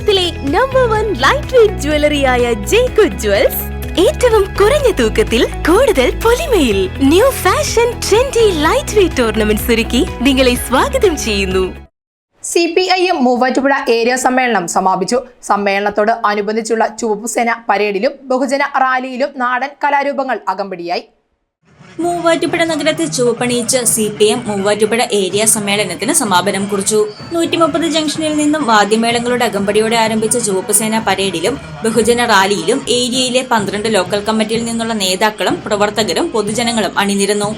കേരളത്തിലെ number one light weight ജ്വല്ലറിയായ ജേക്കു ജ്വൽസ് ഏറ്റവും കുറഞ്ഞ തൂക്കത്തിൽ കൂടുതൽ പൊലിമയിൽ new fashion trendy light weight tournament ഒരുക്കി നിങ്ങളെ സ്വാഗതം ചെയ്യുന്നു. C P I M Moovattupuzha area സമ്മേളനം സമാപിച്ചു. സമ്മേളനത്തോട് അനുബന്ധിച്ചുള്ള ചുവപ്പുസേന പരേഡിലും ബഹുജന റാലിയിലും നാടൻ കലാരൂപങ്ങൾ അകമ്പടിയായി. മൂവാറ്റുപുഴ നഗരത്തെ ചുവപ്പണിയിച്ച് C P M Moovattupuzha area സമ്മേളനത്തിന് സമാപനം കുറിച്ചു. നൂറ്റി മുപ്പത് ജംഗ്ഷനിൽ നിന്നും വാദ്യമേളങ്ങളുടെ അകമ്പടിയോടെ ആരംഭിച്ച ചുവപ്പ് പരേഡിലും ബഹുജന റാലിയിലും ഏരിയയിലെ പന്ത്രണ്ട് ലോക്കൽ കമ്മിറ്റിയിൽ നിന്നുള്ള നേതാക്കളും പ്രവർത്തകരും പൊതുജനങ്ങളും അണിനിരന്നു.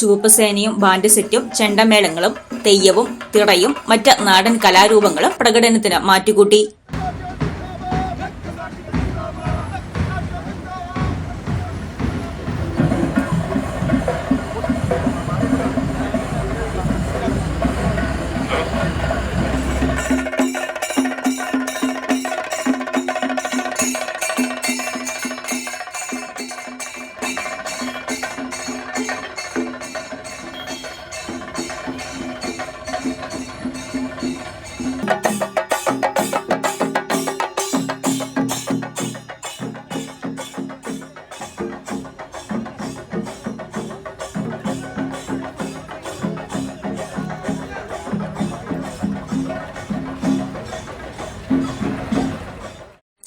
ചുവപ്പ് സേനയും ബാൻഡ് സെറ്റും ചെണ്ടമേളങ്ങളും തെയ്യവും തിറയും മറ്റ് നാടൻ കലാരൂപങ്ങളും പ്രകടനത്തിന് മാറ്റുകൂട്ടി.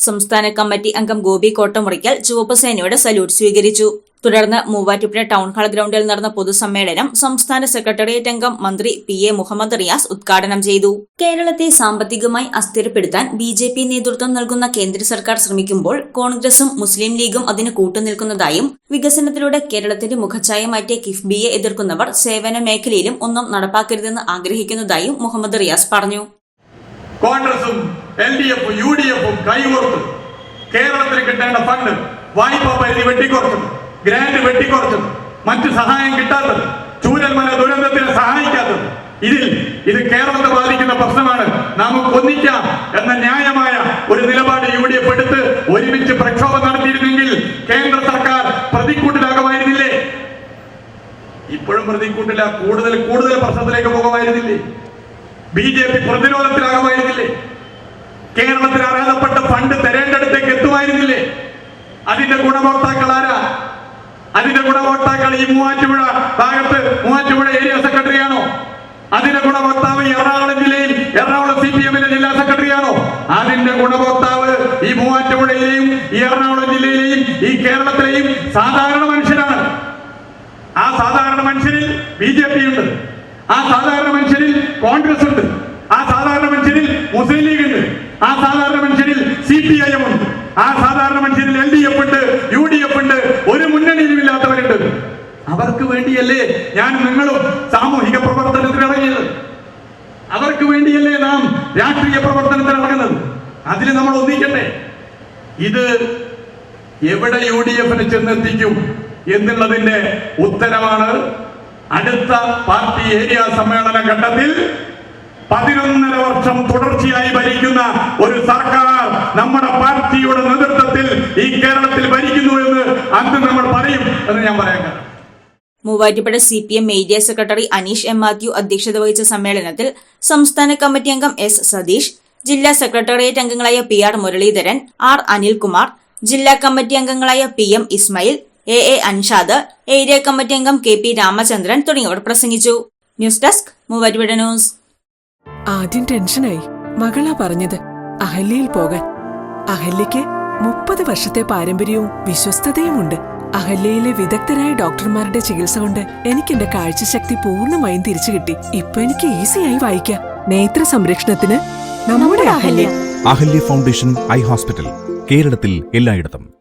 സംസ്ഥാന കമ്മിറ്റി അംഗം ഗോപി കോട്ടമുറിക്കൽ ചുവപ്പ് സേനയുടെ സല്യൂട്ട് സ്വീകരിച്ചു. തുടർന്ന് മൂവാറ്റുപുഴ ടൗൺ ഹാൾ ഗ്രൗണ്ടിൽ നടന്ന പൊതുസമ്മേളനം സംസ്ഥാന സെക്രട്ടേറിയറ്റ് അംഗം മന്ത്രി പി എ മുഹമ്മദ് റിയാസ് ഉദ്ഘാടനം ചെയ്തു. കേരളത്തെ സാമ്പത്തികമായി അസ്ഥിരപ്പെടുത്താൻ ബി ജെ പി നേതൃത്വം നൽകുന്ന കേന്ദ്ര സർക്കാർ ശ്രമിക്കുമ്പോൾ കോൺഗ്രസും മുസ്ലിം ലീഗും അതിന് കൂട്ടുനിൽക്കുന്നതായും വികസനത്തിലൂടെ കേരളത്തിന്റെ മുഖഛായ മാറ്റിയ കിഫ്ബിയെ എതിർക്കുന്നവർ സേവന മേഖലയിലും ഒന്നും നടപ്പാക്കരുതെന്ന് ആഗ്രഹിക്കുന്നതായും മുഹമ്മദ് റിയാസ് പറഞ്ഞു. കോൺഗ്രസും എൽ ഡി എഫും യു ഡി എഫും കൈകോർത്ത് കേരളത്തിന് കിട്ടേണ്ട ഫണ്ട് വായ്പാ പരിധി വെട്ടിക്കുറച്ചത് ഗ്രാന്റ് വെട്ടിക്കുറച്ചത് മറ്റ് സഹായം കിട്ടാത്തത് ചൂരന്മല ദുരന്തത്തിന് സഹായിക്കാത്തത്. ഇതിൽ ഇത് കേരളത്തെ ബാധിക്കുന്ന പ്രശ്നമാണ്. നമുക്ക് ഒന്നിക്കാം എന്ന ന്യായമായ ഒരു നിലപാട് യു ഡി എഫ് എടുത്ത് ഒരുമിച്ച് പ്രക്ഷോഭം നടത്തിയിരുന്നെങ്കിൽ കേന്ദ്ര സർക്കാർ പ്രതിക്കൂട്ടിലാകുമായിരുന്നില്ലേ? ഇപ്പോഴും പ്രതിക്കൂട്ടില്ല കൂടുതൽ കൂടുതൽ പ്രശ്നത്തിലേക്ക് പോകുമായിരുന്നില്ലേ? ബി ജെ പി പ്രതിരോധത്തിലാകുമായിരുന്നില്ലേ? കേരളത്തിൽ അർഹതപ്പെട്ട ഫണ്ട് തരേണ്ടടുത്തേക്ക് എത്തുമായിരുന്നില്ലേ? അതിന്റെ ഗുണഭോക്താക്കൾ ആരാ? അതിന്റെ ഗുണഭോക്താക്കൾ ഈ മൂവാറ്റുപുഴ ഭാഗത്ത് മൂവാറ്റുപുഴ ഏരിയ സെക്രട്ടറി ആണോ അതിന്റെ ഗുണഭോക്താവ് എറണാകുളം ജില്ലയിൽ എറണാകുളം സി പി എമ്മിന്റെ ജില്ലാ സെക്രട്ടറി ആണോ അതിന്റെ ഗുണഭോക്താവ് ഈ മൂവാറ്റുപുഴയിലെയും ഈ എറണാകുളം ജില്ലയിലെയും ഈ കേരളത്തിലെയും സാധാരണ മനുഷ്യരാണ്. ആ സാധാരണ മനുഷ്യരിൽ ബി ജെ പി ഉണ്ട്. ആ സാധാരണ മനുഷ്യരിൽ കോൺഗ്രസ് ഉണ്ട്. ആ സാധാരണ മനുഷ്യരിൽ മുസ്ലിം ലീഗ് ഉണ്ട്. ആ സാധാരണ മനുഷ്യരിൽ സി പി ഐ എം ഉണ്ട്. ആ സാധാരണ മനുഷ്യരിൽ എൽ ഡി എഫ് ഉണ്ട് യു ഡി എഫ് ഉണ്ട്. ഒരു മുന്നണിയിലും ഇല്ലാത്തവരുണ്ട്. അവർക്ക് വേണ്ടിയല്ലേ ഞാൻ നിങ്ങളും സാമൂഹിക പ്രവർത്തനത്തിന് ഇറങ്ങിയത്? അവർക്ക് വേണ്ടിയല്ലേ നാം രാഷ്ട്രീയ പ്രവർത്തനത്തിന് ഇറങ്ങുന്നത്? അതിൽ നമ്മൾ ഒന്നിക്കട്ടെ. ഇത് എവിടെ യു ഡി എഫിന് ചെന്നെത്തിക്കും എന്നുള്ളതിന്റെ ഉത്തരമാണ് അടുത്ത പാർട്ടി ഏരിയ സമ്മേളന ഘട്ടത്തിൽ പതിനൊന്നര വർഷം തുടർച്ചയായി ഭരിക്കുന്ന ഒരു സർക്കാർ നമ്മുടെ പാർട്ടിയുടെ നേതൃത്വത്തിൽ ഈ കേരളത്തിൽ ഭരിക്കുന്നു എന്ന് അന്ന് നമ്മൾ പറയും എന്ന് ഞാൻ പറയാൻ Moovattupuzha C P M area secretary Aneesh M Mathew അധ്യക്ഷത വഹിച്ച സമ്മേളനത്തിൽ സംസ്ഥാന കമ്മിറ്റി അംഗം എസ് സതീഷ് ജില്ലാ സെക്രട്ടേറിയറ്റ് അംഗങ്ങളായ P R Muraleedharan R Anilkumar ജില്ലാ കമ്മിറ്റി അംഗങ്ങളായ P M Ismail A A Anshad area committee അംഗം കെ പി രാമചന്ദ്രൻ തുടങ്ങിയവർ പ്രസംഗിച്ചു. ന്യൂസ് ഡെസ്ക് മൂവരുവിട ന്യൂസ്. ആദ്യം ടെൻഷനായി മകളാ പറഞ്ഞത് അഹല്യയിൽ പോകാൻ. അഹല്യയ്ക്ക് മുപ്പത് വർഷത്തെ പാരമ്പര്യവും വിശ്വസ്തതയുമുണ്ട്. അഹല്യയിലെ വിദഗ്ധരായ ഡോക്ടർമാരുടെ ചികിത്സ കൊണ്ട് എനിക്ക് എന്റെ കാഴ്ചശക്തി പൂർണമായും തിരിച്ചു കിട്ടി. ഇപ്പൊ എനിക്ക് ഈസിയായി വായിക്കാം. നേത്ര സംരക്ഷണത്തിന് നമ്മുടെ Ahalya. Ahalya foundation eye hospital കേരളത്തിൽ എല്ലായിടത്തും.